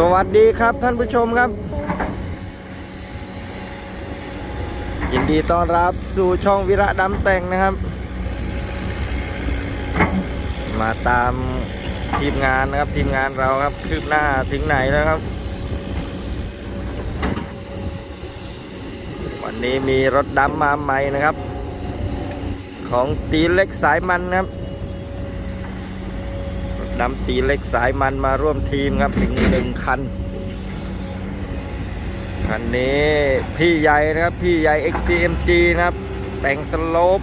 สวัสดีครับท่านผู้ชมครับ ยินดีต้อนรับสู่ช่องวิระดำแต่งนะครับ มาตามทีมงานนะครับทีมงานเราครับคืบหน้าถึงไหนแล้วครับ วันนี้มีรถดำมาใหม่นะครับ ของตีเล็กสายมันนะครับ นำตีเล็กสายมันมาร่วมทีมครับถึงหนึ่งคัน คันนี้พี่ใหญ่นะครับ พี่ใหญ่ XCMG นะครับ แต่งสโลป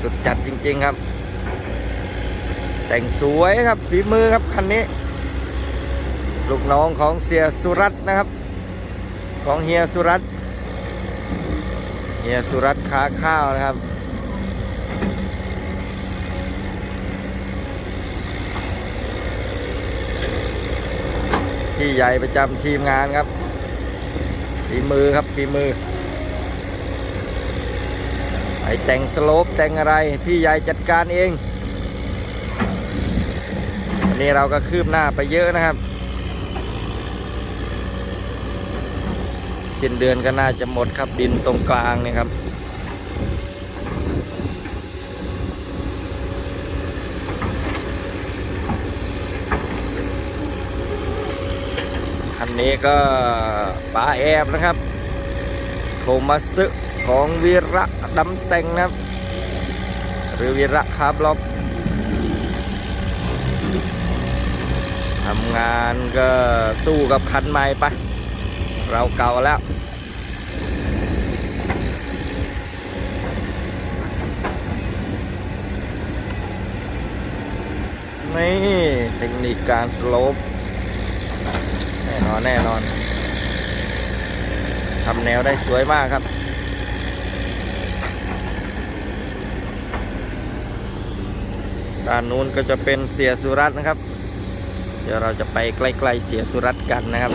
สุดจัดจริง ๆครับ แต่งสวยครับฝีมือครับคันนี้ ลูกน้องของเสียสุรัตน์นะครับ ของเฮียสุรัตน์เฮียสุรัตน์ค้าข้าวนะครับ พี่ใหญ่ประจำทีมงานครับฝีมือครับฝีมือไอแต่งสโลปแต่งอะไรพี่ใหญ่จัดการเองวันนี้เราก็คืบหน้าไปเยอะนะครับสิ้นเดือนก็น่าจะหมดครับดินตรงกลางนี่ครับ นนี้ก็ป๋าแอบนะครับโทมัสของวีระดำแต่งนะครับ หรือวีระคาร์บล็อกทำงานก็สู้กับคันใหม่ไป เราเก่าแล้วนี่เทคนิคการสโลป น่นอนแน่นอนทำแนวได้สวยมากครับ ด้านนู้นก็จะเป็นเสียสุรัตน์นะครับ เดี๋ยวเราจะไปใกล้ๆเสียสุรัตน์กันนะครับ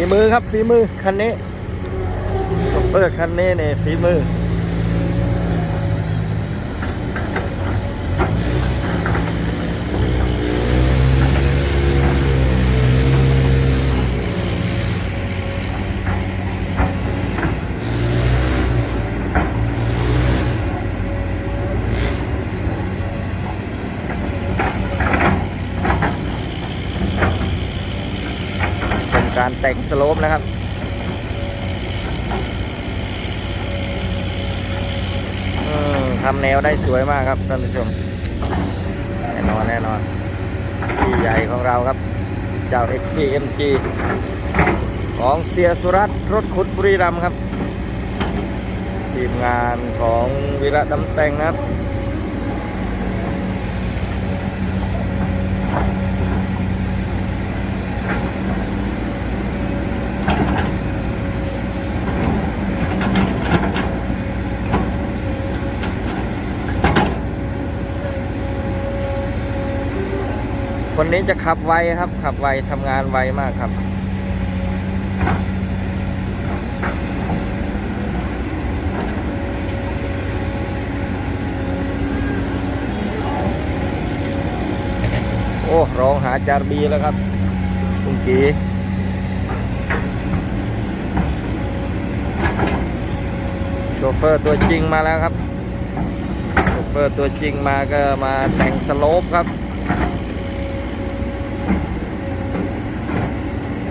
ฝีมือครับฝีมือคันนี้โชเฟอร์คันนี้เนี่ยฝีมือ การแต่งสโลปนะครับ ทำแนวได้สวยมากครับท่านผู้ชม แน่นอนแน่นอนพี่ใหญ่ของเราครับ เจ้า XCMG ของเสียสุรัตน์รถขุดบุรีรัมครับ ทีมงานของวิระดำแต่งนะครับ คนนี้จะขับไวครับ ขับไวทำงานไวมากครับ โอ้ร้องหาจารบีแล้วครับคุณกีโชเฟอร์ตัวจริงมาแล้วครับ โชเฟอร์ตัวจริงมาก็มาแต่งสโลปครับ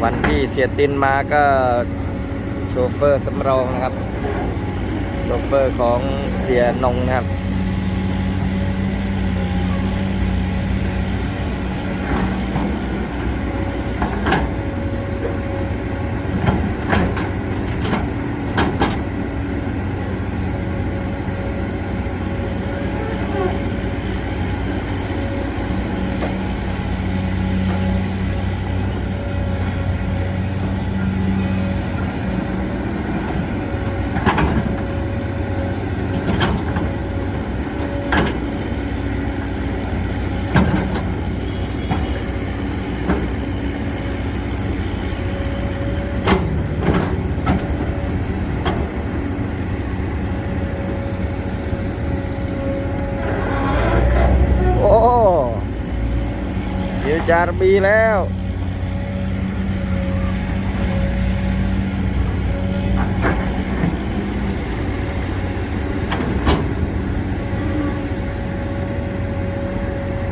วันที่เสียตินมาก็โชเฟอร์สำรองนะครับ โชเฟอร์ของเสียนงนะครับ ค จารบีแล้ว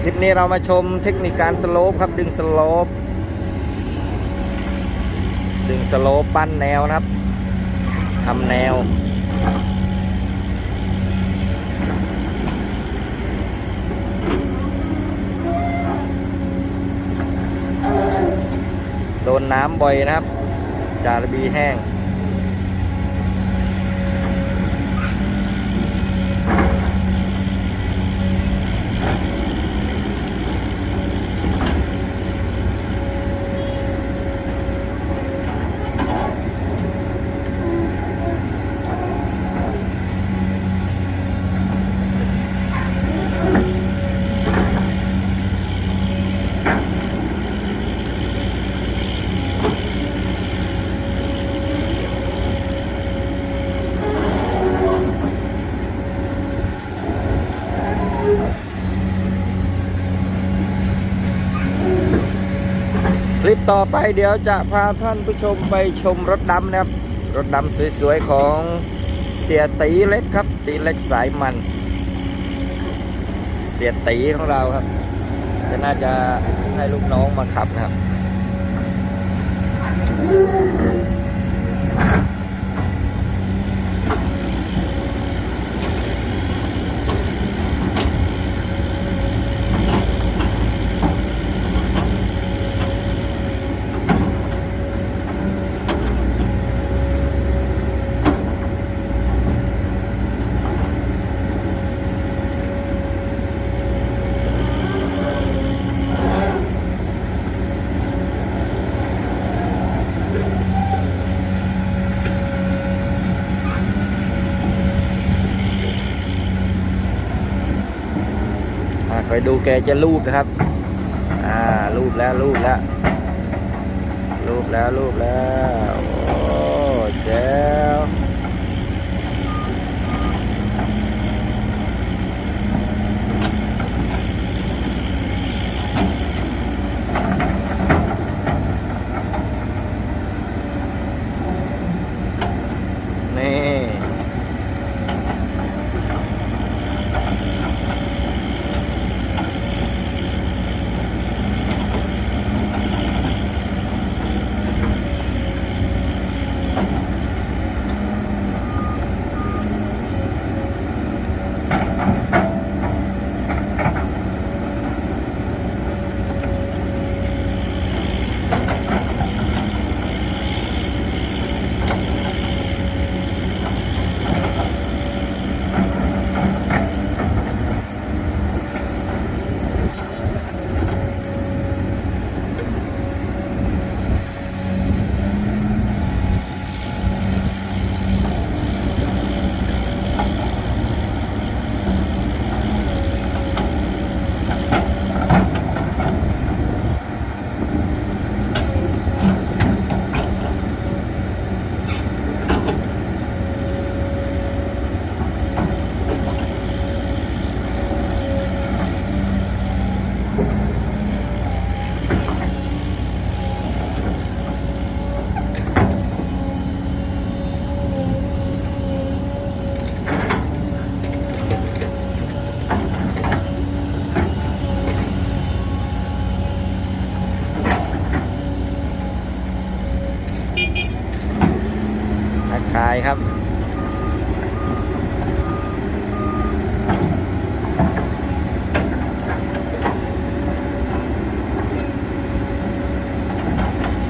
คลิปนี้เรามาชมเทคนิคการสโลปครับ ดึงสโลปดึงสโลปปั้นแนวนะครับทำแนว นน้ำบ่อยนะครับ จาระบีแห้ง ลิปต่อไปเดี๋ยวจะพาท่านผู้ชมไปชมรถดำนะครับ รถดำสวยๆของเสียตีเล็กครับ ตีเล็กสายมัน เสียตีของเราครับจะน่าจะให้ลูกน้องมาขับนะครับ ดูแกจะรูปนะครับ อ่ารูปแล้วรูปแล้วรูปแล้วรูปแล้ว โอ้แจ๋วนี่ ทักทาย ครับ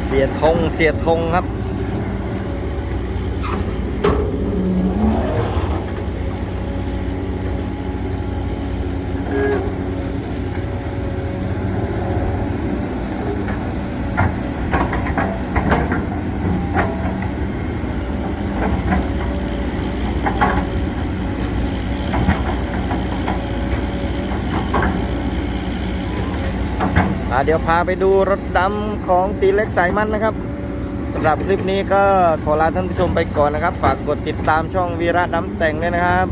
เสียทงเสียทงครับ เดี๋ยวพาไปดูรถดำของตีเล็กสายมันนะครับสำหรับคลิปนี้ก็ขอลาท่านผู้ชมไปก่อนนะครับ ฝากกดติดตามช่องวีระดำแต่งด้วยนะครับ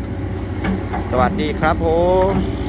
สวัสดีครับผม